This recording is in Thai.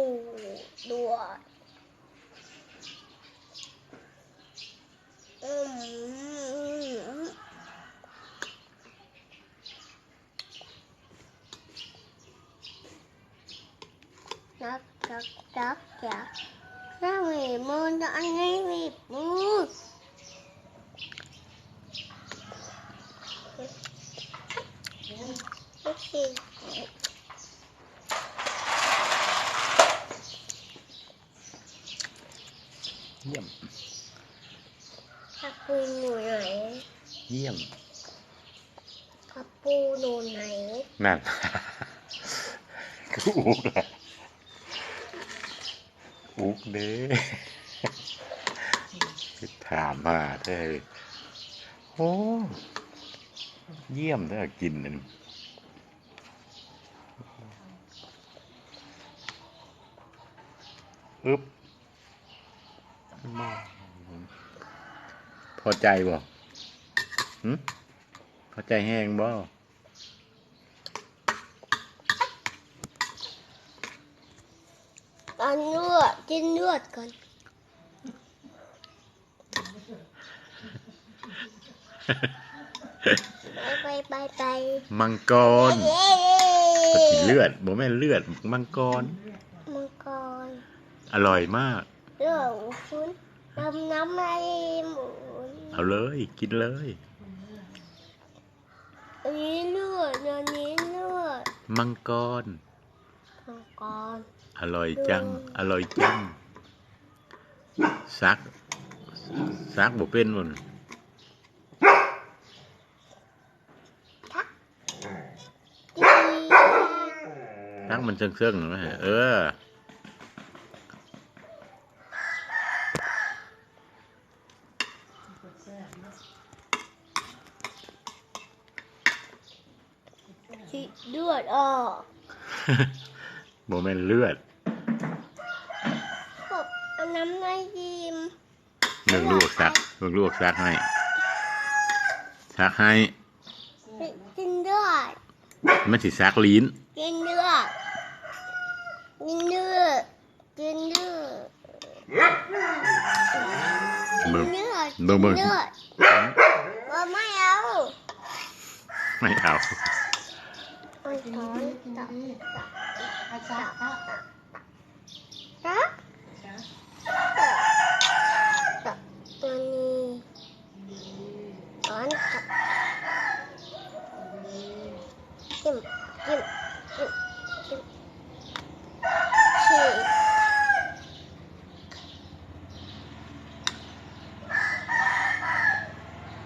ปูด้วยอืมนักจักจักจักถ้ามีมือจะอันนี้มีมือโอ เคเยี่ยมถ้าปูหนูไหน เยี่ยมถ้าปูหนูไหน นั่น กูอุกแหละอุกเด้ไปถามมาเด้อโอ้เยี่ยมเด้อกินนั่นอึ๊บ พอใจบ่หึพอใจแห้งบ่อันเลือดกินเลือดก่อนไปไปไปมังกรเย้ปกติเลือดบ่แม่นเลือด มังกร มังกร อร่อยมาก เลือดฟุ้นน้ำน้ำอะไรหมุนเอาเลยกินเลยอันนี้เลือดอันนี้เลือดมังกร มังกร อร่อยจัง อร่อยจังซักซักบ่เป็นหมดทักจีซักมันเชิงๆหน่อยเออ จีเลือดออกบ่แม่นเลือดบอกเอาน้ำในยิมเรื่องลวกซักเรื่องลวกซักให้ซักให้กินเลือดมันสิซักลิ้นกินเลือดกินเลือดกินเลือดกินเบิ่งเลือดเบิ่งเบิ่งกินเลือดว่าไม่เอาไม่เอา ไม่ถอนตับอาจารย์